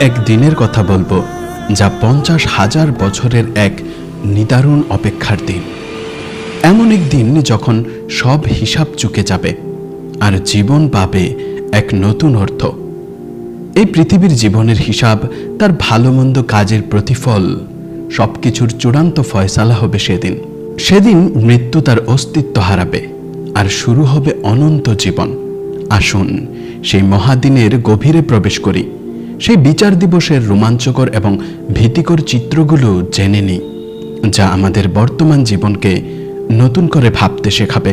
এক দিনের কথা বলব, যা পঞ্চাশ হাজার বছরের এক নিদারুণ অপেক্ষার দিন। এমন এক দিন যখন সব হিসাব চুকে যাবে, আর জীবন পাবে এক নতুন অর্থ। এই পৃথিবীর জীবনের হিসাব তার ভালো মন্দ কাজের প্রতিফল, সবকিছুর চূড়ান্ত ফয়সালা হবে সেদিন। সেদিন মৃত্যু তার অস্তিত্ব হারাবে, আর শুরু হবে অনন্ত জীবন। আসুন সেই মহাদিনের গভীরে প্রবেশ করি। সেই বিচার দিবসের রোমাঞ্চকর এবং ভীতিকর চিত্রগুলো জেনে নিই যা আমাদের বর্তমান জীবনকে নতুন করে ভাবতে শেখাবে।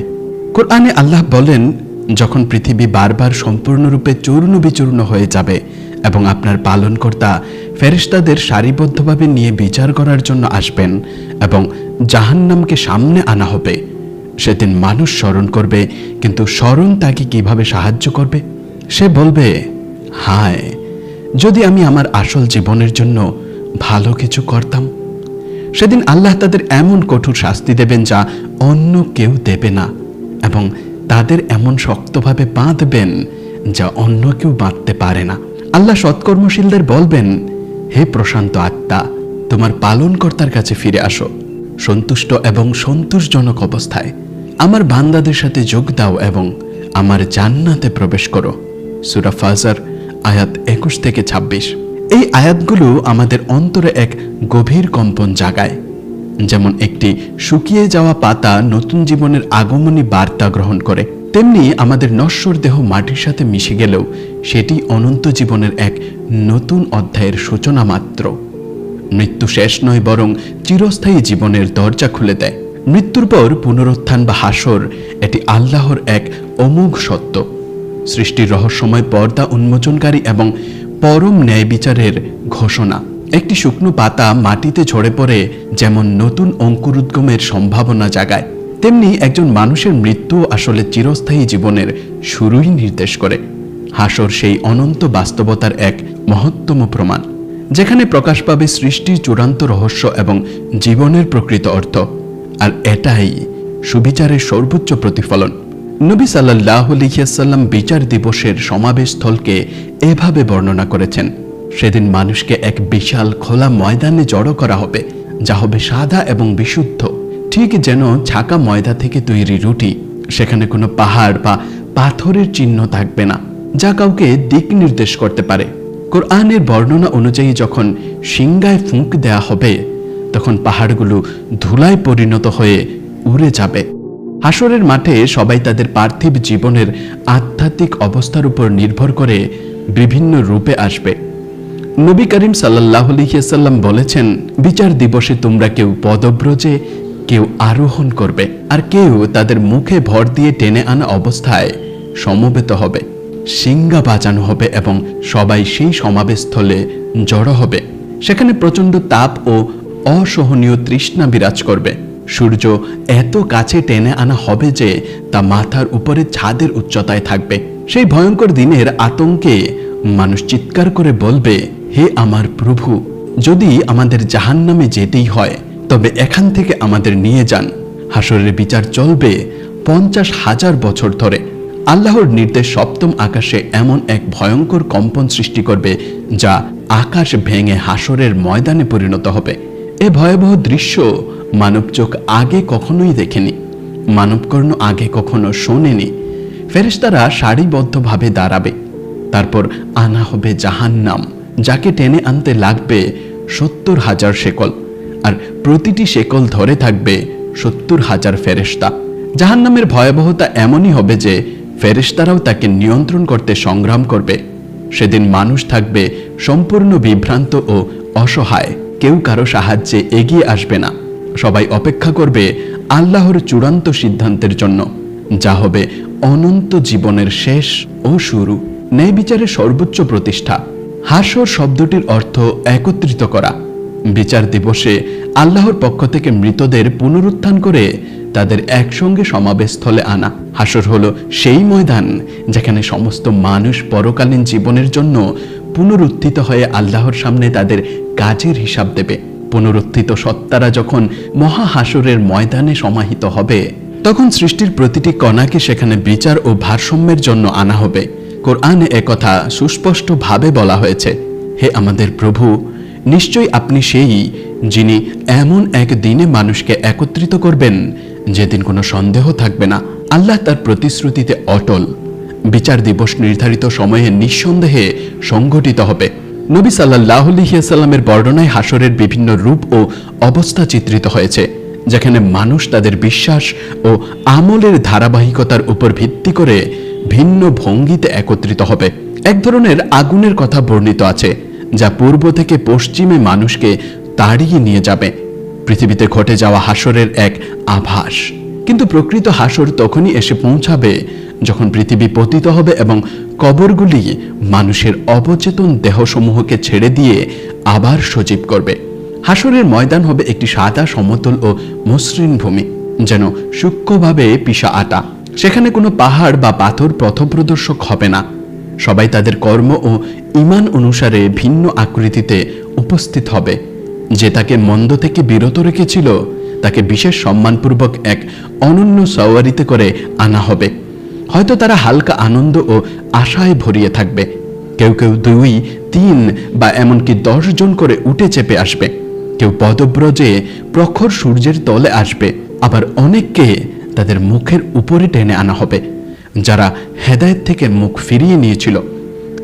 কোরআনে আল্লাহ বলেন, যখন পৃথিবী বারবার সম্পূর্ণরূপে চূর্ণ বিচূর্ণ হয়ে যাবে এবং আপনার পালনকর্তা ফেরেশতাদের সারিবদ্ধভাবে নিয়ে বিচার করার জন্য আসবেন এবং জাহান্নামকে সামনে আনা হবে, সেদিন মানুষ স্মরণ করবে, কিন্তু স্মরণ তাকে কীভাবে সাহায্য করবে? সে বলবে, হায় যদি আমি আমার আসল জীবনের জন্য ভালো কিছু করতাম, সেদিন আল্লাহ তাদের এমন কঠোর শাস্তি দেবেন যা অন্য কেউ দেবে না এবং তাদের এমন শক্তভাবে বাঁধবেন যা অন্য কেউ বাঁধতে পারে না। আল্লাহ সৎকর্মশীলদের বলবেন, হে প্রশান্ত আত্মা, তোমার পালনকর্তার কাছে ফিরে আসো। সন্তুষ্ট এবং সন্তোষজনক অবস্থায় আমার বান্দাদের সাথে যোগ দাও এবং আমার জান্নাতে প্রবেশ করো। সুরা ফাজার আয়াত একুশ থেকে ২৬ এই আয়াতগুলো আমাদের অন্তরে এক গভীর কম্পন জাগায়। যেমন একটি শুকিয়ে যাওয়া পাতা নতুন জীবনের আগমনী বার্তা গ্রহণ করে, তেমনি আমাদের নশ্বর দেহ মাটির সাথে মিশে গেলেও সেটি অনন্ত জীবনের এক নতুন অধ্যায়ের সূচনা মাত্র। মৃত্যু শেষ নয়, বরং চিরস্থায়ী জীবনের দরজা খুলে দেয়। মৃত্যুর পর পুনরুত্থান বা হাসর, এটি আল্লাহর এক অমোঘ সত্য। সৃষ্টির রহস্যময় পর্দা উন্মোচনকারী এবং পরম ন্যায় বিচারের ঘোষণা। একটি শুকনো পাতা মাটিতে ঝরে পড়ে যেমন নতুন অঙ্কুরোদ্গমের সম্ভাবনা জাগায়, তেমনি একজন মানুষের মৃত্যু আসলে চিরস্থায়ী জীবনের শুরুই নির্দেশ করে। হাসর সেই অনন্ত বাস্তবতার এক মহত্তম প্রমাণ, যেখানে প্রকাশ পাবে সৃষ্টির চূড়ান্ত রহস্য এবং জীবনের প্রকৃত অর্থ। আর এটাই সুবিচারের সর্বোচ্চ প্রতিফলন। নবী সাল্লাহ লিখিয়াসাল্লাম বিচার দিবসের সমাবেশ স্থলকে এভাবে বর্ণনা করেছেন, সেদিন মানুষকে এক বিশাল খোলা ময়দানে জড়ো করা হবে, যা হবে সাদা এবং বিশুদ্ধ। ঠিক যেন ছাকা ময়দা থেকে তৈরি রুটি, সেখানে কোনো পাহাড় বা পাথরের চিহ্ন থাকবে না, যা কাউকে দিক নির্দেশ করতে পারে। কোরআনের বর্ণনা অনুযায়ী যখন সিংগায় ফুঁক দেয়া হবে, তখন পাহাড়গুলো ধুলায় পরিণত হয়ে উড়ে যাবে। হাসরের মাঠে সবাই তাদের পার্থিব জীবনের আধ্যাত্মিক অবস্থার উপর নির্ভর করে বিভিন্ন রূপে আসবে। নবী করিম সাল্লাহ আলহিয়াসাল্লাম বলেছেন, বিচার দিবসে তোমরা কেউ পদব্রজে, কেউ আরোহণ করবে, আর কেউ তাদের মুখে ভর দিয়ে টেনে আনা অবস্থায় সমবেত হবে সিঙ্গা বাজানো হবে এবং সবাই সেই সমাবেশস্থলে জড়ো হবে। সেখানে প্রচণ্ড তাপ ও অসহনীয় তৃষ্ণা বিরাজ করবে। সূর্য এত কাছে টেনে আনা হবে যে তা মাথার উপরে ছাদের উচ্চতায় থাকবে। সেই ভয়ঙ্কর দিনের আতঙ্কে মানুষ চিৎকার করে বলবে, হে আমার প্রভু, যদি আমাদের জাহান্নামে যেতেই হয়, তবে এখান থেকে আমাদের নিয়ে যান। হাসরের বিচার চলবে পঞ্চাশ হাজার বছর ধরে। আল্লাহর নির্দেশ সপ্তম আকাশে এমন এক ভয়ঙ্কর কম্পন সৃষ্টি করবে, যা আকাশ ভেঙে হাসরের ময়দানে পরিণত হবে। এ ভয়াবহ দৃশ্য মানব চোখ আগে কখনোই দেখেনি মানবকর্ণ আগে কখনো শোনেনি। ফেরেশতারা সারিবদ্ধভাবে দাঁড়াবে, তারপর আনা হবে জাহান্নাম, যাকে টেনে আনতে লাগবে সত্তর হাজার শেকল, আর প্রতিটি শেকল ধরে থাকবে সত্তর হাজার ফেরেশতা। জাহান্নামের ভয়াবহতা এমনই হবে যে ফেরেশতারাও তাকে নিয়ন্ত্রণ করতে সংগ্রাম করবে। সেদিন মানুষ থাকবে সম্পূর্ণ বিভ্রান্ত ও অসহায়, কেউ কারও সাহায্যে এগিয়ে আসবে না। সবাই অপেক্ষা করবে আল্লাহর চূড়ান্ত সিদ্ধান্তের জন্য, যা হবে অনন্ত জীবনের শেষ ও শুরু। ন্যায় বিচারের সর্বোচ্চ প্রতিষ্ঠা। হাসর শব্দটির অর্থ একত্রিত করা। বিচার দিবসে আল্লাহর পক্ষ থেকে মৃতদের পুনরুত্থান করে তাদের একসঙ্গে সমাবেশস্থলে আনা। হাসর হলো সেই ময়দান যেখানে সমস্ত মানুষ পরকালীন জীবনের জন্য পুনরুত্থিত হয়ে আল্লাহর সামনে তাদের কাজের হিসাব দেবে। পুনরুত্থিত সত্তারা যখন মহা হাসরের ময়দানে সমাহিত হবে, তখন সৃষ্টির প্রতিটি কণাকে সেখানে বিচার ও ভারসাম্যের জন্য আনা হবে। কোরআনে একথা সুস্পষ্টভাবে বলা হয়েছে, হে আমাদের প্রভু, নিশ্চয়ই আপনি সেই যিনি এমন এক দিনে মানুষকে একত্রিত করবেন, যেদিন কোনো সন্দেহ থাকবে না। আল্লাহ তার প্রতিশ্রুতিতে অটল। বিচার দিবস নির্ধারিত সময়ে নিঃসন্দেহে সংগঠিত হবে। নবী সাল্লাহ বর্ণনায় হাসরের বিভিন্ন রূপ ও অবস্থা চিত্রিত হয়েছে, যেখানে মানুষ তাদের বিশ্বাস ও আমলের ধারাবাহিকতার উপর ভিত্তি করে ভিন্ন ভঙ্গিতে একত্রিত হবে। এক ধরনের আগুনের কথা বর্ণিত আছে, যা পূর্ব থেকে পশ্চিমে মানুষকে তাড়িয়ে নিয়ে যাবে। পৃথিবীতে ঘটে যাওয়া হাসরের এক আভাস। কিন্তু প্রকৃত হাসর তখনই এসে পৌঁছাবে যখন পৃথিবী পতিত হবে এবং কবরগুলি মানুষের অবচেতন দেহসমূহকে ছেড়ে দিয়ে আবার সজীব করবে। হাসরের ময়দান হবে একটি সাদা সমতল ও মসৃণ ভূমি, যেন সূক্ষ্মভাবে পিসা আটা। সেখানে কোনো পাহাড় বা পাথর পথপ্রদর্শক হবে না। সবাই তাদের কর্ম ও ইমান অনুসারে ভিন্ন আকৃতিতে উপস্থিত হবে। যে তাকে মন্দ থেকে বিরত রেখেছিল, তাকে বিশেষ সম্মানপূর্বক এক অনন্য সওয়ারিতে করে আনা হবে। হয়তো তারা হালকা আনন্দ ও আশায় ভরিয়ে থাকবে। কেউ কেউ দুই, তিন বা এমনকি দশ জন করে উঠে চেপে আসবে। কেউ পদব্রজে প্রখর সূর্যের তলে আসবে। আবার অনেককে তাদের মুখের উপরে টেনে আনা হবে, যারা হেদায়েত থেকে মুখ ফিরিয়ে নিয়েছিল।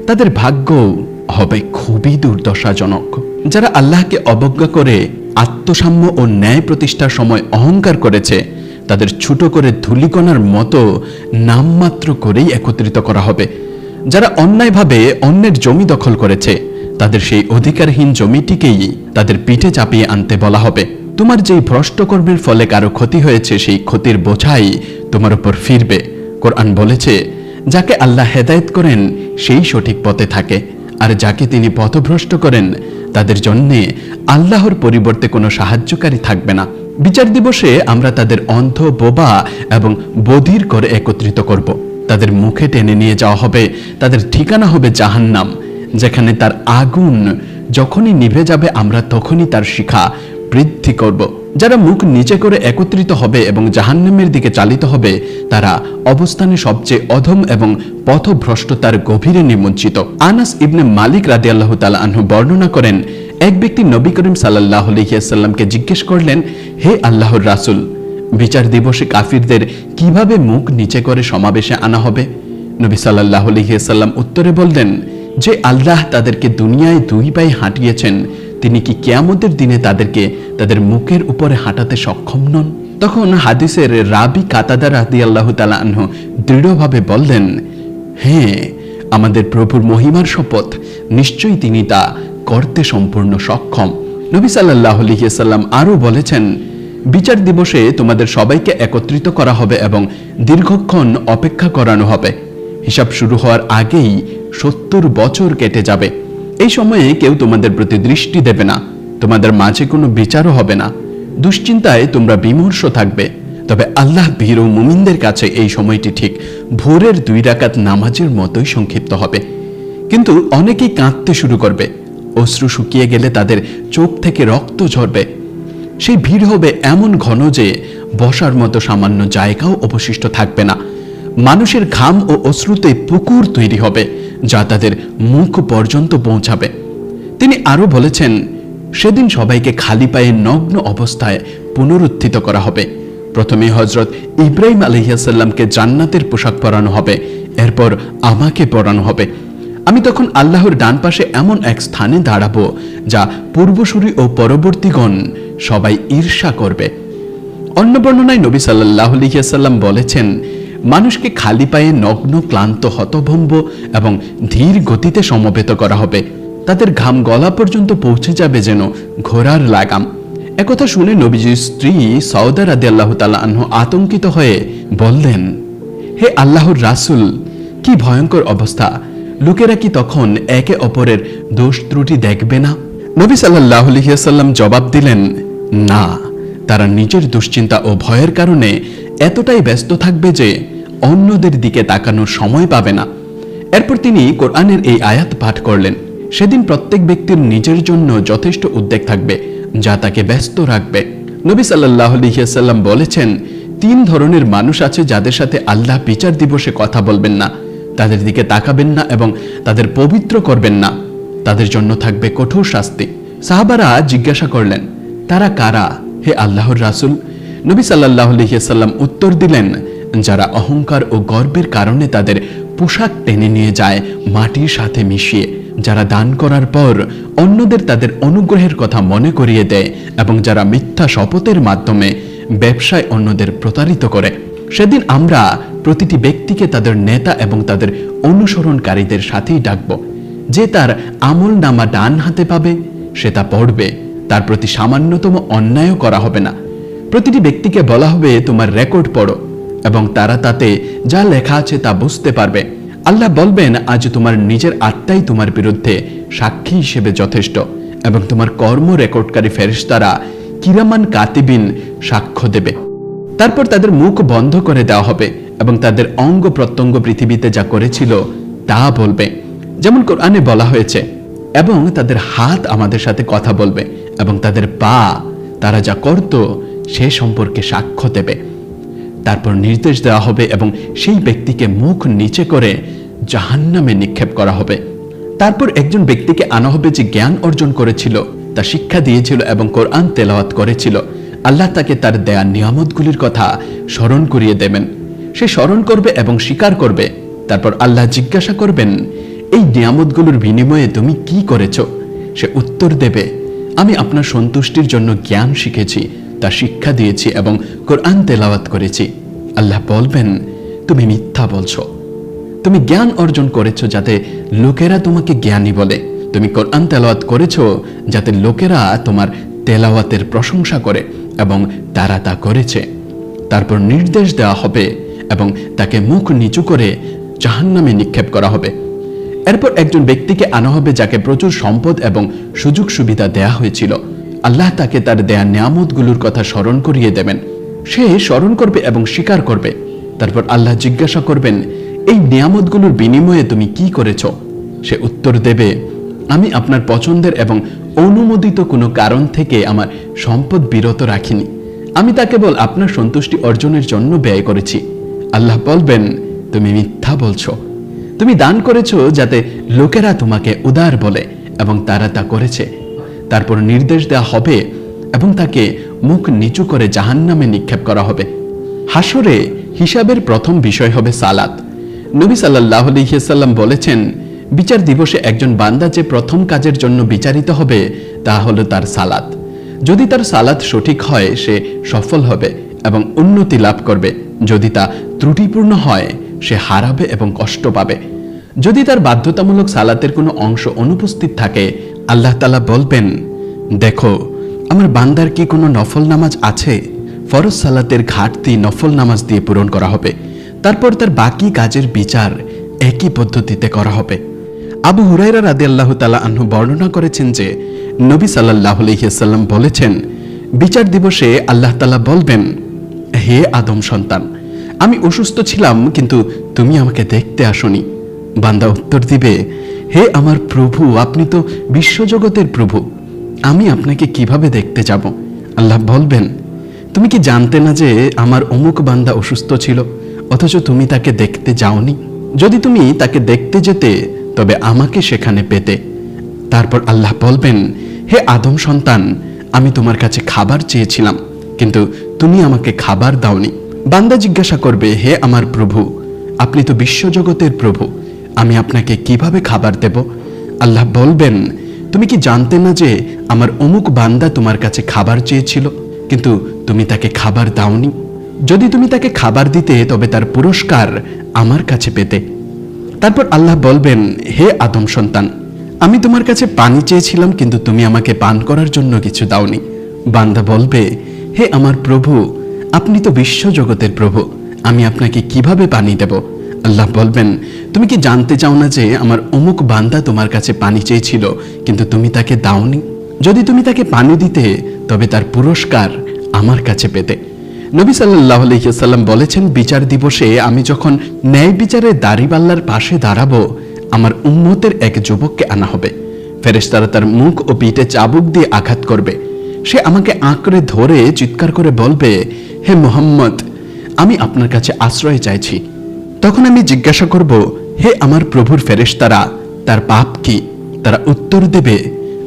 তাদের ভাগ্য হবে খুবই দুর্দশাজনক। যারা আল্লাহকে অবজ্ঞা করে আত্মসাম্য ও ন্যায় প্রতিষ্ঠার সময় অহংকার করেছে তাদের ছোট করে ধুলিকণার মতো নামমাত্র করেই একত্রিত করা হবে। যারা অন্যায়ভাবে অন্যের জমি দখল করেছে, তাদের সেই অধিকারহীন জমিটিকেই তাদের পিঠে চাপিয়ে আনতে বলা হবে। তোমার যেই ভ্রষ্ট কর্মের ফলে কারও ক্ষতি হয়েছে, সেই ক্ষতির বোঝাই তোমার উপর ফিরবে। কোরআন বলেছে, যাকে আল্লাহ হেদায়েত করেন, সেই সঠিক পথে থাকে। আর যাকে তিনি পথভ্রষ্ট করেন, তাদের জন্যে আল্লাহর পরিবর্তে কোনো সাহায্যকারী থাকবে না। বিচার দিবসে আমরা তাদের অন্ধ, বোবা এবং বধির করে একত্রিত করব। তাদের মুখে টেনে নিয়ে যাওয়া হবে। তাদের ঠিকানা হবে জাহান্নাম, যেখানে তার আগুন যখনই নিভে যাবে, আমরা তখনই তার শিখা বৃদ্ধি করব। যারা মুখ নিচে করে একত্রিত হবে এবং জাহান্নামের দিকে চালিত হবে, তারা অবস্থানে সবচেয়ে অধম এবং পথভ্রষ্টতার গভীরে নিমজ্জিত। আনাস ইবনে মালিক রাদি আল্লাহ তালা আনহু বর্ণনা করেন, এক ব্যক্তি নবী করিম সাল্লাহ আলহিয়াসাল্লামকে জিজ্ঞেস করলেন, হে আল্লাহর রাসুল, বিচার দিবসে কাফিরদের কীভাবে মুখ নিচে করে সমাবেশে আনা হবে? নবী সাল্লাহ আলহিয়াসাল্লাম উত্তরে বললেন, যে আল্লাহ তাদেরকে দুনিয়ায় দুই পায়ে হাঁটিয়েছেন তিনি কি কেয়ামতের দিনে তাদেরকে তাদের মুখের উপরে হাঁটাতে সক্ষম নন? তখন হাদিসের রাবি কাতাদা রাদি আল্লাহ তালাহ দৃঢ়ভাবে বললেন হ্যাঁ আমাদের প্রভুর মহিমার শপথ, নিশ্চয়ই তিনি তা করতে সম্পূর্ণ সক্ষম। নবী সাল্লাহ আলহিসাল্লাম আরও বলেছেন, বিচার দিবসে তোমাদের সবাইকে একত্রিত করা হবে এবং দীর্ঘক্ষণ অপেক্ষা করানো হবে। হিসাব শুরু হওয়ার আগেই সত্তর বছর কেটে যাবে। এই সময়ে কেউ তোমাদের প্রতি দৃষ্টি দেবে না। তোমাদের মাঝে কোনো বিচারও হবে না। দুশ্চিন্তায় তোমরা বিমর্ষ থাকবে। তবে আল্লাহ বীর ও মুমিনদের কাছে এই সময়টি ঠিক। ভোরের দুই রাকাত নামাজের মতোই সংক্ষিপ্ত হবে। কিন্তু অনেকেই কাঁদতে শুরু করবে। অশ্রু শুকিয়ে গেলে তাদের চোখ থেকে রক্ত ঝরবে। সেই ভিড় হবে এমন ঘন যে বসার মতো সামান্য জায়গাও অবশিষ্ট থাকবে না। মানুষের ঘাম ও অশ্রুতে পুকুর তৈরি হবে। যা তাদের মুখ পর্যন্ত পৌঁছাবে। তিনি আরও বলেছেন, সেদিন সবাইকে খালি পায়ে নগ্ন অবস্থায় পুনরুত্থিত করা হবে। প্রথমে হজরত ইব্রাহিম আলহিয়াসাল্লামকে জান্নাতের পোশাক পরানো হবে, এরপর আমাকে পরানো হবে। আমি তখন আল্লাহর ডান পাশে এমন এক স্থানে দাঁড়াবো, যা পূর্বসূরি ও পরবর্তীগণ সবাই ঈর্ষা করবে। অন্য বর্ণনায় নবী সাল্লাহ আলহিয়াসাল্লাম বলেছেন মানুষকে খালি পায়ে নগ্ন, ক্লান্ত, হতভম্ব এবং ধীর গতিতে সমবেত করা হবে। তাদের ঘাম গলা পর্যন্ত পৌঁছে যাবে যেন ঘোড়ার লাগাম। একথা শুনে নবীজির স্ত্রী সৌদা রাদি আল্লাহ তালা আতঙ্কিত হয়ে বললেন, হে আল্লাহর রাসুল, কি ভয়ঙ্কর অবস্থা। লোকেরা কি তখন একে অপরের দোষ ত্রুটি দেখবে না? নবী সাল্লাহ আলহিয়াসাল্লাম জবাব দিলেন, না, তারা নিজের দুশ্চিন্তা ও ভয়ের কারণে এতটাই ব্যস্ত থাকবে যে অন্যদের দিকে তাকানোর সময় পাবে না। এরপর তিনি কোরআনের এই আয়াত পাঠ করলেন। সেদিন প্রত্যেক ব্যক্তির নিজের জন্য যথেষ্ট উদ্বেগ থাকবে, যা তাকে ব্যস্ত রাখবে। নবী সাল্লাহ আলহিয়াসাল্লাম বলেছেন, তিন ধরনের মানুষ আছে যাদের সাথে আল্লাহ বিচার দিবসে কথা বলবেন না। তাদের দিকে তাকাবেন না এবং তাদের পবিত্র করবেন না। তাদের জন্য থাকবে কঠোর শাস্তি। সাহাবারা জিজ্ঞাসা করলেন, তারা কারা? হে আল্লাহর রাসুল? নবী সাল্লাহ আলহিসাল্লাম উত্তর দিলেন যারা অহংকার ও গর্বের কারণে তাদের পোশাক টেনে নিয়ে যায় মাটির সাথে মিশিয়ে, যারা দান করার পর অন্যদের তাদের অনুগ্রহের কথা মনে করিয়ে দেয় এবং যারা মিথ্যা শপথের মাধ্যমে ব্যবসায় অন্যদের প্রতারিত করে। সেদিন আমরা প্রতিটি ব্যক্তিকে তাদের নেতা এবং তাদের অনুসরণকারীদের সাথেই ডাকব। যে তার আমল নামা ডান হাতে পাবে, সে তা পড়বে। তার প্রতি সামান্যতম অন্যায়ও করা হবে না। প্রতিটি ব্যক্তিকে বলা হবে, তোমার রেকর্ড পড়ো। এবং তারা তাতে যা লেখা আছে তা বুঝতে পারবে। আল্লাহ বলবেন, আজ তোমার নিজের আত্মাই তোমার বিরুদ্ধে সাক্ষী হিসেবে যথেষ্ট এবং তোমার কর্ম রেকর্ডকারী ফেরেশতারা কিরামান কাতিবিন সাক্ষ্য দেবে। তারপর তাদের মুখ বন্ধ করে দেওয়া হবে এবং তাদের অঙ্গ প্রত্যঙ্গ পৃথিবীতে যা করেছিল তা বলবে। যেমন কোরআনে বলা হয়েছে, এবং তাদের হাত আমাদের সাথে কথা বলবে এবং তাদের পা তারা যা করত সে সম্পর্কে সাক্ষ্য দেবে। তারপর নির্দেশ দেওয়া হবে এবং সেই ব্যক্তিকে মুখ নিচে করে জাহান্নামে নিক্ষেপ করা হবে। তারপর একজন ব্যক্তিকে আনা হবে যে জ্ঞান অর্জন করেছিল, তা শিক্ষা দিয়েছিল এবং কোরআন তেলাওয়াত করেছিল। আল্লাহ তাকে তার দেয়া নিয়ামতগুলির কথা স্মরণ করিয়ে দেবেন। সে স্মরণ করবে এবং স্বীকার করবে। তারপর আল্লাহ জিজ্ঞাসা করবেন, এই নিয়ামতগুলোর বিনিময়ে তুমি কি করেছ? সে উত্তর দেবে, আমি আপনার সন্তুষ্টির জন্য জ্ঞান শিখেছি তা শিক্ষা দিয়েছি এবং কোরআন তেলাওয়াত করেছি। আল্লাহ বলবেন, তুমি মিথ্যা বলছো। তুমি জ্ঞান অর্জন করেছ যাতে লোকেরা তোমাকে জ্ঞানী বলে। তুমি কোরআন তেলাওয়াত করেছ যাতে লোকেরা তোমার তেলাওয়াতের প্রশংসা করে এবং তারা তা করেছে। তারপর নির্দেশ দেওয়া হবে এবং তাকে মুখ নিচু করে জাহান্নামে নিক্ষেপ করা হবে। এরপর একজন ব্যক্তিকে আনা হবে যাকে প্রচুর সম্পদ এবং সুযোগ সুবিধা দেয়া হয়েছিল। আল্লাহ তাকে তার দেয়া নিয়ামতগুলোর কথা স্মরণ করিয়ে দেবেন। সে স্মরণ করবে এবং স্বীকার করবে। তারপর আল্লাহ জিজ্ঞাসা করবেন, এই নিয়ামতগুলোর বিনিময়ে তুমি কি করেছ? সে উত্তর দেবে, আমি আপনার পছন্দের এবং অনুমোদিত কোনো কারণ থেকে আমার সম্পদ বিরত রাখিনি। আমি তা কেবল আপনার সন্তুষ্টি অর্জনের জন্য ব্যয় করেছি। আল্লাহ বলবেন, তুমি মিথ্যা বলছো। তুমি দান করেছ যাতে লোকেরা তোমাকে উদার বলে এবং তারা তা করেছে। তারপর নির্দেশ দেওয়া হবে এবং তাকে মুখ নিচু করে জাহান্নামে নিক্ষেপ করা হবে। হাসরে হিসাবের প্রথম বিষয় হবে সালাত। নবী সাল্লাহ আলহিসাল্লাম বলেছেন, বিচার দিবসে একজন বান্দা যে প্রথম কাজের জন্য বিচারিত হবে, তা হলো তার সালাত। যদি তার সালাত সঠিক হয়, সে সফল হবে এবং উন্নতি লাভ করবে। যদি তা ত্রুটিপূর্ণ হয়, সে হারাবে এবং কষ্ট পাবে। যদি তার বাধ্যতামূলক সালাতের কোনো অংশ অনুপস্থিত থাকে, আল্লাহ তালা বলবেন, দেখো, আমার বান্দার কি কোনো নফল নামাজ আছে? ফরজ সালাতের ঘাটতি নফল নামাজ দিয়ে পূরণ করা হবে। তারপর তার বাকি কাজের বিচার একই পদ্ধতিতে করা হবে। আবু হুরাইরা রাদি আল্লাহ তালা আহ্ন বর্ণনা করেছেন যে, নবী সাল্লাহ আলহিসাল্লাম বলেছেন, বিচার দিবসে আল্লাহ তালা বলবেন, হে আদম সন্তান, আমি অসুস্থ ছিলাম, কিন্তু তুমি আমাকে দেখতে আসনি। বান্দা উত্তর দিবে, হে আমার প্রভু, আপনি তো বিশ্বজগতের প্রভু। আমি আপনাকে কীভাবে দেখতে যাব? আল্লাহ বলবেন, তুমি কি জানতে না যে আমার অমুক বান্দা অসুস্থ ছিল, অথচ তুমি তাকে দেখতে যাওনি? যদি তুমি তাকে দেখতে যেতে, তবে আমাকে সেখানে পেতে। তারপর আল্লাহ বলবেন, হে আদম সন্তান, আমি তোমার কাছে খাবার চেয়েছিলাম, কিন্তু তুমি আমাকে খাবার দাওনি। বান্দা জিজ্ঞাসা করবে, হে আমার প্রভু, আপনি তো বিশ্বজগতের প্রভু আমি আপনাকে কীভাবে খাবার দেব? আল্লাহ বলবেন, তুমি কি জানতে না যে আমার অমুক বান্দা তোমার কাছে খাবার চেয়েছিল? কিন্তু তুমি তাকে খাবার দাওনি। যদি তুমি তাকে খাবার দিতে, তবে তার পুরস্কার আমার কাছে পেতে। তারপর আল্লাহ বলবেন, হে আদম সন্তান, আমি তোমার কাছে পানি চেয়েছিলাম, কিন্তু তুমি আমাকে পান করার জন্য কিছু দাওনি। বান্দা বলবে, হে আমার প্রভু, আপনি তো বিশ্বজগতের প্রভু, আমি আপনাকে কীভাবে পানি দেব? আল্লাহ বলবেন, তুমি কি জানতে চাও না যে আমার অমুক বান্দা তোমার কাছে পানি চেয়েছিল, কিন্তু তুমি তাকে দাওনি? যদি তুমি তাকে পানি দিতে, তবে তার পুরস্কার আমার কাছে পেতে। নবী সাল্লাহ আলহিসাল্লাম বলেছেন, বিচার দিবসে আমি যখন ন্যায় বিচারে দাড়িপাল্লার পাশে দাঁড়াবো, আমার উন্মতের এক যুবককে আনা হবে। ফেরেশতারা তার মুখ ও পিঠে চাবুক দিয়ে আঘাত করবে। সে আমাকে আঁকড়ে ধরে চিৎকার করে বলবে, হে মোহাম্মদ, আমি আপনার কাছে আশ্রয় চাইছি। তখন আমি জিজ্ঞাসা করব, হে আমার প্রভুর ফেরেশতারা, তার পাপ কি? তারা উত্তর দেবে,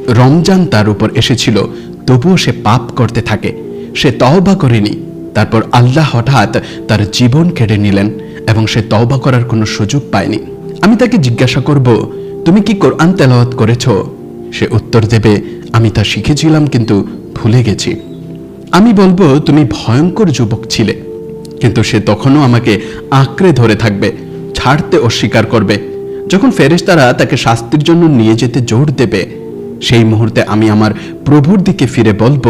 রমজান তার উপর এসেছিল, তবুও সে পাপ করতে থাকে। সে তওবা করেনি। তারপর আল্লাহ হঠাৎ তার জীবন কেড়ে নিলেন এবং সে তওবা করার কোনো সুযোগ পায়নি। আমি তাকে জিজ্ঞাসা করব, তুমি কি কোরআন তেলাওয়াত করেছ? সে উত্তর দেবে, আমি তা শিখেছিলাম কিন্তু ভুলে গেছি। আমি বলব, তুমি ভয়ঙ্কর যুবক ছিলে। কিন্তু সে তখনও আমাকে আঁকড়ে ধরে থাকবে, ছাড়তে অস্বীকার করবে। যখন ফেরেশতারা তাকে শাস্তির জন্য নিয়ে যেতে জোর দেবে, সেই মুহূর্তে আমি আমার প্রভুর দিকে ফিরে বলব,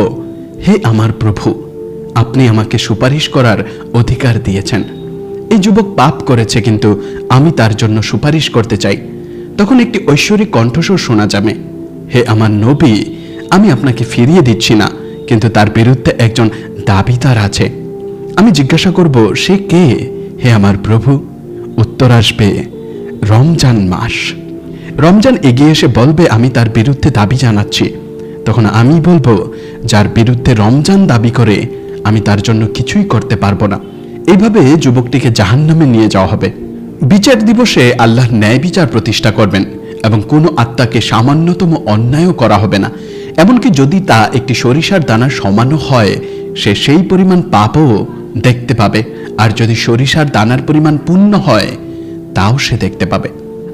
হে আমার প্রভু, আপনি আমাকে সুপারিশ করার অধিকার দিয়েছেন। এই যুবক পাপ করেছে, কিন্তু আমি তার জন্য সুপারিশ করতে চাই। তখন একটি ঐশ্বরিক কণ্ঠস্বর শোনা যাবে, হে আমার নবী, আমি আপনাকে ফিরিয়ে দিচ্ছি না, কিন্তু তার বিরুদ্ধে একজন দাবিদার আছে। আমি জিজ্ঞাসা করব, সে কে? হে আমার প্রভু। উত্তর আসবে, রমজান মাস। রমজান এগিয়ে এসে বলবে, আমি তার বিরুদ্ধে দাবি জানাচ্ছি। তখন আমি বলব, যার বিরুদ্ধে রমজান দাবি করে, আমি তার জন্য কিছুই করতে পারব না। এইভাবে যুবকটিকে জাহান্নামে নিয়ে যাওয়া হবে। বিচার দিবসে আল্লাহ ন্যায় বিচার প্রতিষ্ঠা করবেন এবং কোনো আত্মাকে সামান্যতম অন্যায়ও করা হবে না। এমনকি যদি তা একটি সরিষার দানার সমানও হয়, সে সেই পরিমাণ পাপও দেখতে পাবে। আর যদি সরিষার দানার পরিমাণ পূর্ণ হয়, তাও সে দেখতে পাবে।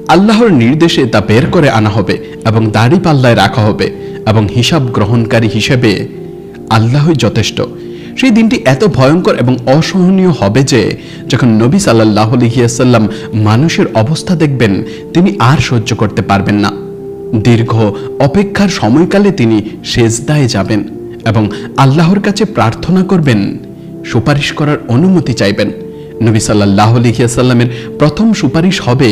আল্লাহর নির্দেশে তা বের করে আনা হবে এবং দাড়ি পাল্লায় রাখা হবে এবং হিসাব গ্রহণকারী হিসেবে আল্লাহই যথেষ্ট। সেই দিনটি এত ভয়ঙ্কর এবং অসহনীয় হবে যে, যখন নবী সাল্লাহ আলহিয়াসাল্লাম মানুষের অবস্থা দেখবেন, তিনি আর সহ্য করতে পারবেন না। দীর্ঘ অপেক্ষার সময়কালে তিনি সেজদায় যাবেন এবং আল্লাহর কাছে প্রার্থনা করবেন সুপারিশ করার অনুমতি চাইবেন। নবী সাল্লাহ আলহিয়াসাল্লামের প্রথম সুপারিশ হবে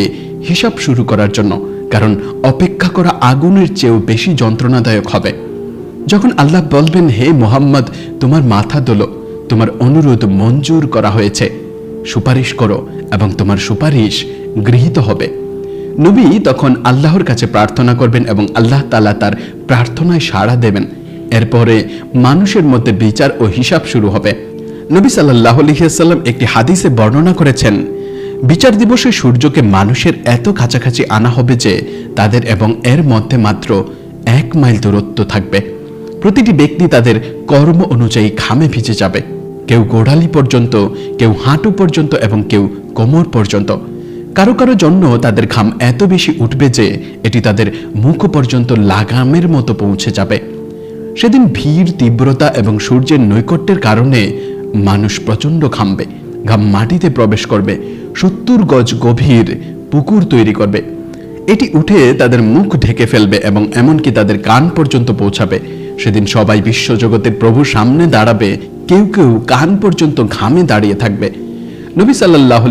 হিসাব শুরু করার জন্য, কারণ অপেক্ষা করা আগুনের চেয়েও বেশি যন্ত্রণাদায়ক হবে। যখন আল্লাহ বলবেন, হে মোহাম্মদ, তোমার মাথা দোলো তোমার অনুরোধ মঞ্জুর করা হয়েছে, সুপারিশ করো এবং তোমার সুপারিশ গৃহীত হবে। নবী তখন আল্লাহর কাছে প্রার্থনা করবেন এবং আল্লাহ তালা তার প্রার্থনায় সাড়া দেবেন। এরপরে মানুষের মধ্যে বিচার ও হিসাব শুরু হবে। নবী সাল্লাহ আলহিহাল্লাম একটি হাদিসে বর্ণনা করেছেন, বিচার দিবসে সূর্যকে মানুষের এত কাছাকাছি আনা হবে যে তাদের এবং এর মধ্যে মাত্র এক মাইল দূরত্ব থাকবে। প্রতিটি ব্যক্তি তাদের কর্ম অনুযায়ী ঘামে ভিজে যাবে। কেউ গোড়ালি পর্যন্ত, কেউ হাঁটু পর্যন্ত এবং কেউ কোমর পর্যন্ত। কারও কারও জন্য তাদের ঘাম এত বেশি উঠবে যে এটি তাদের মুখ পর্যন্ত লাগামের মতো পৌঁছে যাবে। সেদিন ভিড়, তীব্রতা এবং সূর্যের নৈকট্যের কারণে মানুষ প্রচণ্ড ঘামবে, ঘাম মাটিতে প্রবেশ করবে, সত্তর গজ গভীর পুকুর তৈরি করবে। এটি উঠে তাদের মুখ ঢেকে ফেলবে এবং এমনকি তাদের কান পর্যন্ত পৌঁছাবে। সেদিন সবাই বিশ্বজগতের প্রভু সামনে দাঁড়াবে, কেউ কেউ কান পর্যন্ত ঘামে দাঁড়িয়ে থাকবে। নবী সাল্লাহ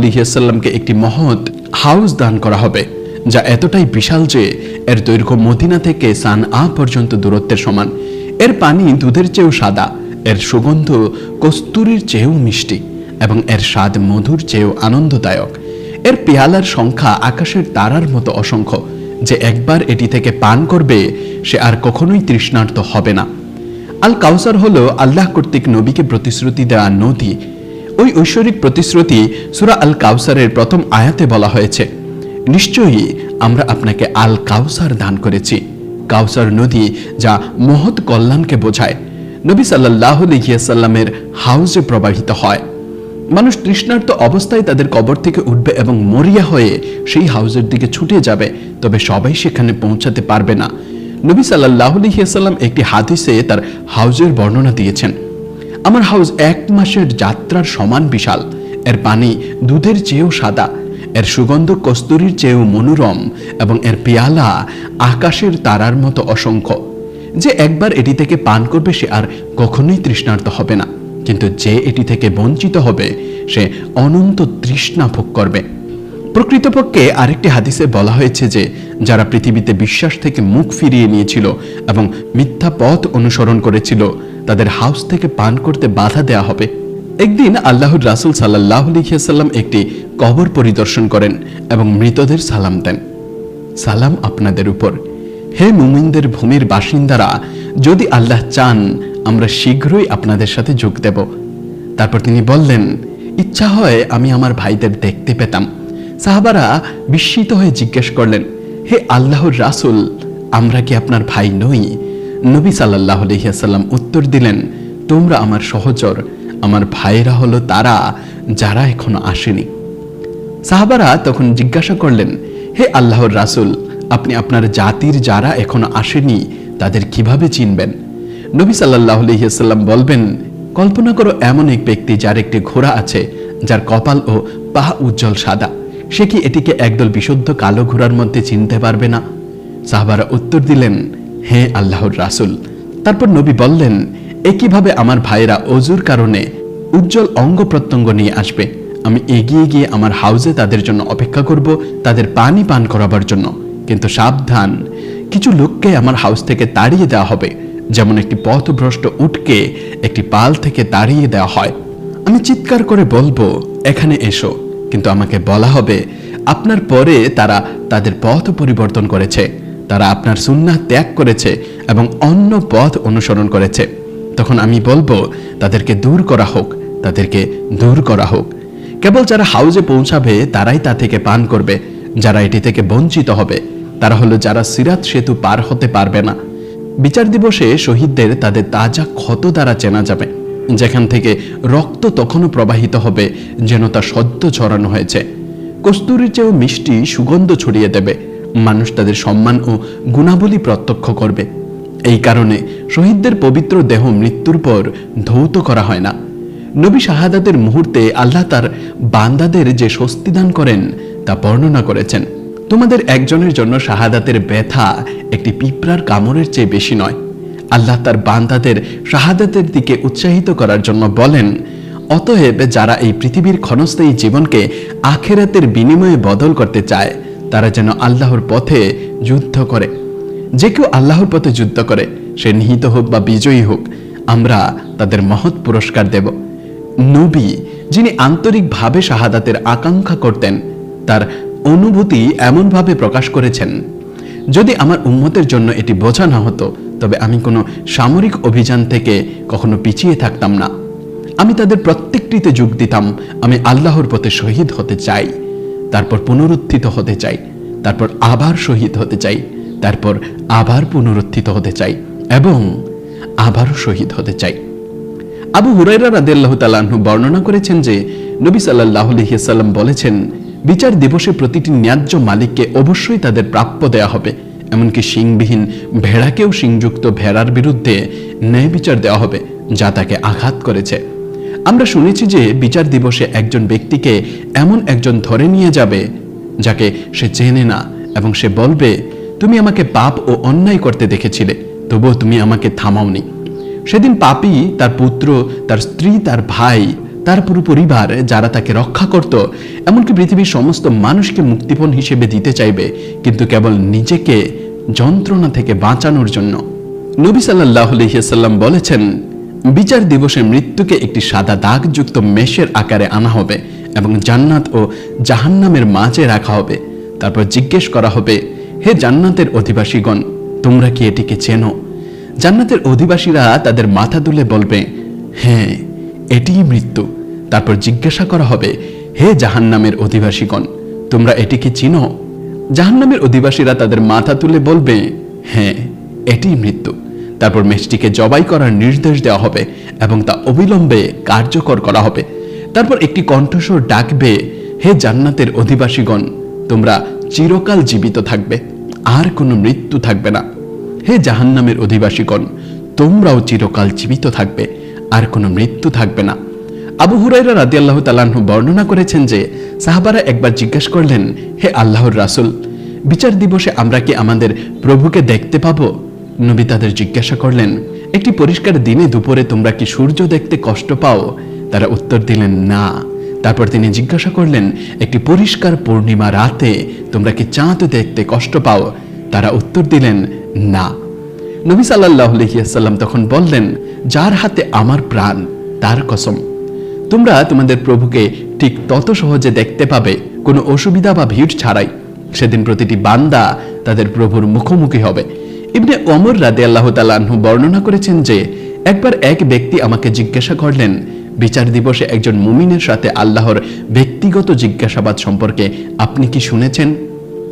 একটি মহৎ হাউস দান করা হবে, যা এতটাই বিশাল যে এর দৈর্ঘ্য মদিনা থেকে সান আ পর্যন্ত দূরত্বের সমান। এর পানি দুধের চেয়েও সাদা। এর সুগন্ধ কস্তুরীর চেয়েও মিষ্টি এবং এর স্বাদ মধুর চেয়েও আনন্দদায়ক। এর পেয়ালার সংখ্যা আকাশের তারার মতো অসংখ্য যে একবার এটি থেকে পান করবে, সে আর কখনোই তৃষ্ণার্ত হবে না। আল কাউসার হলো আল্লাহ কর্তৃক নবীকে প্রতিশ্রুতি দেওয়া নদী। ওই ঐশ্বরিক প্রতিশ্রুতি সুরা আল কাউসারের প্রথম আয়াতে বলা হয়েছে। নিশ্চয়ই আমরা আপনাকে আল কাউসার দান করেছি। কাউসার নদী যা মহৎ কল্যাণকে বোঝায়। নবী সাল্লাহ হাউজে প্রবাহিত হয়। মানুষ তৃষ্ণার্ত অবস্থায় তাদের কবর থেকে উঠবে এবং মরিয়া হয়ে সেই হাউজের দিকে ছুটে যাবে, তবে সবাই সেখানে পৌঁছাতে পারবে না। নবী সাল্লাহ একটি হাদিসে তার হাউজের বর্ণনা দিয়েছেন, আমার হাউজ এক মাসের যাত্রার সমান বিশাল। এর পানি দুধের চেয়েও সাদা, এর সুগন্ধ কস্তুরীর চেয়েও মনোরম এবং এর পেয়ালা আকাশের তারার মতো অসংখ্য। যে একবার এটি থেকে পান করবে সে আর কখনোই তৃষ্ণার্ত হবে না। কিন্তু যে এটি থেকে বঞ্চিত হবে, সে অনন্ত তৃষ্ণা ভোগ করবে। প্রকৃতপক্ষে আরেকটি হাদিসে বলা হয়েছে যে, যারা পৃথিবীতে বিশ্বাস থেকে মুখ ফিরিয়ে নিয়েছিল এবং মিথ্যা পথ অনুসরণ করেছিল, তাদের হাউস থেকে পান করতে বাধা দেয়া হবে। একদিন আল্লাহর রাসুল সাল্লাহ লিখিয়াসাল্লাম একটি কবর পরিদর্শন করেন এবং মৃতদের সালাম দেন। সালাম আপনাদের উপর। হে মুমিনদের ভূমির বাসিন্দারা, যদি আল্লাহ চান, আমরা শীঘ্রই আপনাদের সাথে যোগ দেব। তারপর তিনি বললেন, ইচ্ছা হয় আমি আমার ভাইদের দেখতে পেতাম। সাহাবারা বিস্মিত হয়ে জিজ্ঞেস করলেন, হে আল্লাহর রাসুল, আমরা কি আপনার ভাই নই? নবী সাল্লাহ আলহিহাসাল্লাম উত্তর দিলেন, তোমরা আমার সহচর, আমার ভাইয়েরা হলো তারা, যারা এখনও আসেনি। সাহাবারা তখন জিজ্ঞাসা করলেন, হে আল্লাহর রাসূল আপনার জাতির যারা এখনও আসেনি, তাদের কীভাবে চিনবেন? নবী সাল্লাহ আলহিহাল্লাম বলবেন, কল্পনা করো এমন এক ব্যক্তি যার একটি ঘোড়া আছে, যার কপাল ও পা উজ্জ্বল সাদা। সে কি এটিকে একদল বিশুদ্ধ কালো ঘোড়ার মধ্যে চিনতে পারবে না? সাহাবারা উত্তর দিলেন, হে আল্লাহর রাসূল। তারপর নবী বললেন একইভাবে আমার ভাইয়েরা অজুর কারণে উজ্জ্বল অঙ্গ প্রত্যঙ্গ নিয়ে আসবে। আমি এগিয়ে গিয়ে আমার হাউজে তাদের জন্য অপেক্ষা করব, তাদের পানি পান করাবার জন্য। কিন্তু সাবধান। কিছু লোককে আমার হাউস থেকে তাড়িয়ে দেওয়া হবে। যেমন একটি পথভ্রষ্ট উটকে একটি পাল থেকে তাড়িয়ে দেওয়া হয়। আমি চিৎকার করে বলব, এখানে এসো। কিন্তু আমাকে বলা হবে, আপনার পরে তারা তাদের পথ পরিবর্তন করেছে। তারা আপনার সুন্নাহ ত্যাগ করেছে এবং অন্য পথ অনুসরণ করেছে। তখন আমি বলব, তাদেরকে দূর করা হোক, তাদেরকে দূর করা হোক। কেবল যারা হাউজে পৌঁছাবে, তারাই তা থেকে পান করবে। যারা এটি থেকে বঞ্চিত হবে তারা হলো যারা সিরাত সেতু পার হতে পারবে না। বিচার দিবসে শহীদদের তাদের তাজা ক্ষত দ্বারা চেনা যাবে। যেখান থেকে রক্ত তখনও প্রবাহিত হবে, যেন তা সদ্য ছড়ানো হয়েছে। কস্তুরির চেয়েও মিষ্টি সুগন্ধ ছড়িয়ে দেবে। মানুষ তাদের সম্মান ও গুণাবলী প্রত্যক্ষ করবে। এই কারণে শহীদদের পবিত্র দেহ মৃত্যুর পর ধৌত করা হয় না। নবী শাহাদাতের মুহূর্তে আল্লাহ তার বান্দাদের যে স্বস্তি দান করেন, তা বর্ণনা করেছেন। তোমাদের একজনের জন্য শাহাদাতের ব্যথা একটি পিঁপড়ার কামড়ের চেয়ে বেশি নয়। আল্লাহ তার বান্দাদের শাহাদাতের দিকে উৎসাহিত করার জন্য বলেন, অতএব যারা এই পৃথিবীর ক্ষণস্থায়ী জীবনকে আখেরাতের বিনিময়ে বদল করতে চায়, তারা যেন আল্লাহর পথে যুদ্ধ করে। যে কেউ আল্লাহর পথে যুদ্ধ করে, সে নিহিত হোক বা বিজয়ী হোক, আমরা তাদের মহৎ পুরস্কার দেব। নবী, যিনি আন্তরিকভাবে শাহাদাতের আকাঙ্ক্ষা করতেন, তার অনুভূতি এমনভাবে প্রকাশ করেছেন, যদি আমার উম্মতের জন্য এটি বোঝা না হতো, তবে আমি কোনো সামরিক অভিযান থেকে কখনো পিছিয়ে থাকতাম না। আমি তাদের প্রত্যেকটিতে যোগ দিতাম, আমি আল্লাহর পথে শহীদ হতে চাই, তারপর পুনরুত্থিত হতে চাই, তারপর আবার শহীদ হতে চাই, তারপর আবার পুনরুত্থিত হতে চাই এবং আবারও শহীদ হতে চাই। আবু হুরাইরা রাদিয়াল্লাহু তাআলাহু বর্ণনা করেছেন যে, নবী সাল্লাল্লাহু আলাইহি সাল্লাম বলেছেন বিচার দিবসে প্রতিটি ন্যায্য মালিককে অবশ্যই তাদের প্রাপ্য দেয়া হবে। এমনকি শিংবিহীন ভেড়াকেও শিংযুক্ত ভেড়ার বিরুদ্ধে ন্যায় বিচার দেওয়া হবে, যা তাকে আঘাত করেছে। আমরা শুনেছি যে বিচার দিবসে একজন ব্যক্তিকে এমন একজন ধরে নিয়ে যাবে, যাকে সে চেনে না এবং সে বলবে, তুমি আমাকে পাপ ও অন্যায় করতে দেখেছিলে, তবুও তুমি আমাকে থামাওনি। সেদিন পাপি তার পুত্র, তার স্ত্রী, তার ভাই তার পুরো পরিবার যারা তাকে রক্ষা করত, এমনকি পৃথিবীর সমস্ত মানুষকে মুক্তিপণ হিসেবে দিতে চাইবে, কিন্তু কেবল নিজেকে যন্ত্রণা থেকে বাঁচানোর জন্য। নবী সাল্লাহ আলহিহাল্লাম বলেছেন, বিচার দিবসে মৃত্যুকে একটি সাদা দাগযুক্ত মেষের আকারে আনা হবে এবং জান্নাত ও জাহান্নামের মাঝে রাখা হবে। তারপর জিজ্ঞেস করা হবে, হে জান্নাতের অধিবাসীগণ, তোমরা কি এটিকে চেনো? জান্নাতের অধিবাসীরা তাদের মাথা তুলে বলবে হ্যাঁ এটিই মৃত্যু। তারপর জিজ্ঞাসা করা হবে, হে জাহান্নামের অধিবাসীগণ, তোমরা এটিকে চিনো? জাহান্নামের অধিবাসীরা তাদের মাথা তুলে বলবে হ্যাঁ এটিই মৃত্যু। তারপর মেষটিকে জবাই করার নির্দেশ দেওয়া হবে এবং তা অবিলম্বে কার্যকর করা হবে। তারপর একটি কণ্ঠস্বর ডাকবে, হে জান্নাতের অধিবাসীগণ, তোমরা চিরকাল জীবিত থাকবে, আর কোনো মৃত্যু থাকবে না। হে জাহান্নামের অধিবাসীগণ, তোমরাও চিরকাল জীবিত থাকবে। আর কোনো মৃত্যু থাকবে না। আবু হুরাইরা রাদি আল্লাহ তালাহ বর্ণনা করেছেন যে, সাহাবারা একবার জিজ্ঞেস করলেন, হে আল্লাহর রাসুল, বিচার দিবসে আমরা কি আমাদের প্রভুকে দেখতে পাবো? নবী তাদের জিজ্ঞাসা করলেন, একটি পরিষ্কার দিনে দুপুরে তোমরা কি সূর্য দেখতে কষ্ট পাও? তারা উত্তর দিলেন, না। তারপর তিনি জিজ্ঞাসা করলেন, একটি পরিষ্কার পূর্ণিমা রাতে তোমরা কি চাঁদ দেখতে কষ্ট পাও? তারা উত্তর দিলেন, না। নবী সাল্লাহ আলহিয়াসাল্লাম তখন বললেন, যার হাতে আমার প্রাণ, তার কসম। তোমরা তোমাদের প্রভুকে ঠিক তত সহজে দেখতে পাবে, কোনো অসুবিধা বা ভিড় ছাড়াই। সেদিন প্রতিটি বান্দা তাদের প্রভুর মুখোমুখি হবে। ইবনে অমর রাদে আল্লাহ তালাহু বর্ণনা করেছেন যে, একবার এক ব্যক্তি আমাকে জিজ্ঞাসা করলেন, বিচার দিবসে একজন মুমিনের সাথে আল্লাহর ব্যক্তিগত জিজ্ঞাসাবাদ সম্পর্কে আপনি কি শুনেছেন?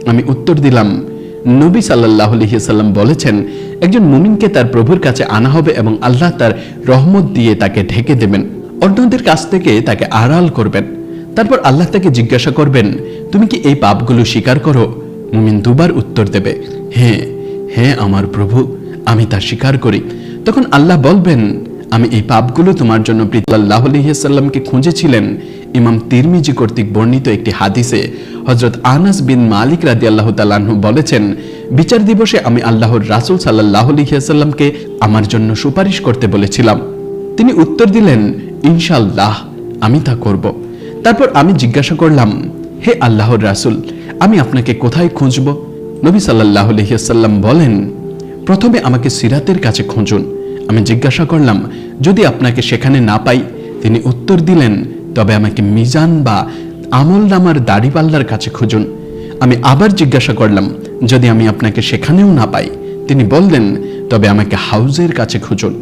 আমি উত্তর দিলাম নবী সাল্লাহ আলহিসাল্লাম বলেছেন, একজন মুমিনকে তার প্রভুর কাছে আনা হবে এবং আল্লাহ তার রহমত দিয়ে তাকে ঢেকে দেবেন। অন্যদের কাছ থেকে তাকে আড়াল করবেন। তারপর আল্লাহ তাকে জিজ্ঞাসা করবেন, তুমি কি এই পাপগুলো স্বীকার করো? মুমিন দুবার উত্তর দেবে হ্যাঁ হ্যাঁ আমার প্রভু, আমি তা স্বীকার করি। তখন আল্লাহ বলবেন, আমি এই পাপগুলো তোমার জন্য প্রীতাল্লাহ আলহিসাল্লামকে খুঁজেছিলেন। ইমাম তিরমিজি কর্তৃক বর্ণিত একটি হাদিসে হজরত আনাস বিন মালিক রাদি আল্লাহ তালাহু বলেছেন, বিচার দিবসে আমি আল্লাহর রাসুল সাল্লাহ আলহিহাসাল্লামকে আমার জন্য সুপারিশ করতে বলেছিলাম। তিনি উত্তর দিলেন ইনশাল্লাহ আমি তা করব। তারপর আমি জিজ্ঞাসা করলাম, হে আল্লাহর রাসুল, আমি আপনাকে কোথায় খুঁজব? নবী সাল্লাহ আলহিহাসাল্লাম বলেন, প্রথমে আমাকে সিরাতের কাছে খুঁজুন। আমি জিজ্ঞাসা করলাম, যদি আপনাকে সেখানে না পাই? তিনি উত্তর দিলেন তবে আমাকে মিজান বা আমল নামার দাড়িপাল্লার কাছে খুঁজুন। আমি আবার জিজ্ঞাসা করলাম, যদি আমি আপনাকে সেখানেও না পাই। তিনি বললেন, তবে আমাকে হাউজের কাছে খুঁজুন।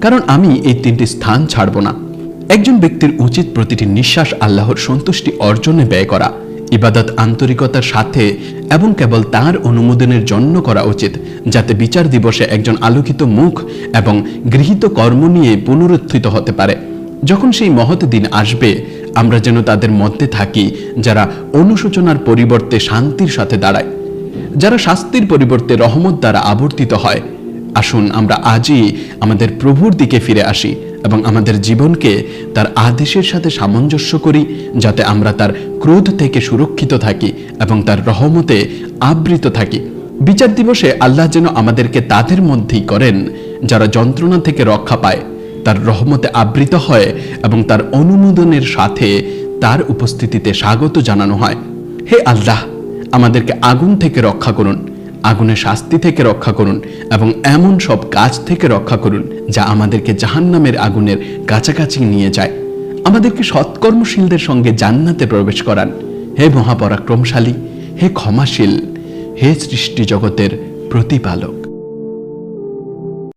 কারণ আমি এই তিনটি স্থান ছাড়ব না। একজন ব্যক্তির উচিত প্রতিটি নিঃশ্বাস আল্লাহর সন্তুষ্টি অর্জনে ব্যয় করা। ইবাদত আন্তরিকতার সাথে এবং কেবল তার অনুমোদনের জন্য করা উচিত, যাতে বিচার দিবসে একজন আলোকিত মুখ এবং গৃহীত কর্ম নিয়ে পুনরুত্থিত হতে পারে। যখন সেই মহৎ দিন আসবে, আমরা যেন তাদের মধ্যে থাকি, যারা অনুশোচনার পরিবর্তে শান্তির সাথে দাঁড়ায়, যারা শাস্তির পরিবর্তে রহমত দ্বারা আবর্তিত হয়। আসুন আমরা আজই আমাদের প্রভুর দিকে ফিরে আসি এবং আমাদের জীবনকে তার আদেশের সাথে সামঞ্জস্য করি, যাতে আমরা তার ক্রোধ থেকে সুরক্ষিত থাকি এবং তার রহমতে আবৃত থাকি। বিচার দিবসে আল্লাহ যেন আমাদেরকে তাদের মধ্যেই করেন, যারা যন্ত্রণা থেকে রক্ষা পায়। তার রহমতে আবৃত হয় এবং তার অনুমোদনের সাথে তার উপস্থিতিতে স্বাগত জানানো হয়। হে আল্লাহ, আমাদেরকে আগুন থেকে রক্ষা করুন আগুনের শাস্তি থেকে রক্ষা করুন এবং এমন সব কাজ থেকে রক্ষা করুন যা আমাদেরকে জাহান্নামের আগুনের কাছাকাছি নিয়ে যায়। আমাদেরকে সৎকর্মশীলদের সঙ্গে জান্নাতে প্রবেশ করান। হে মহাপরাক্রমশালী, হে ক্ষমাশীল, হে সৃষ্টি জগতের প্রতিপালক।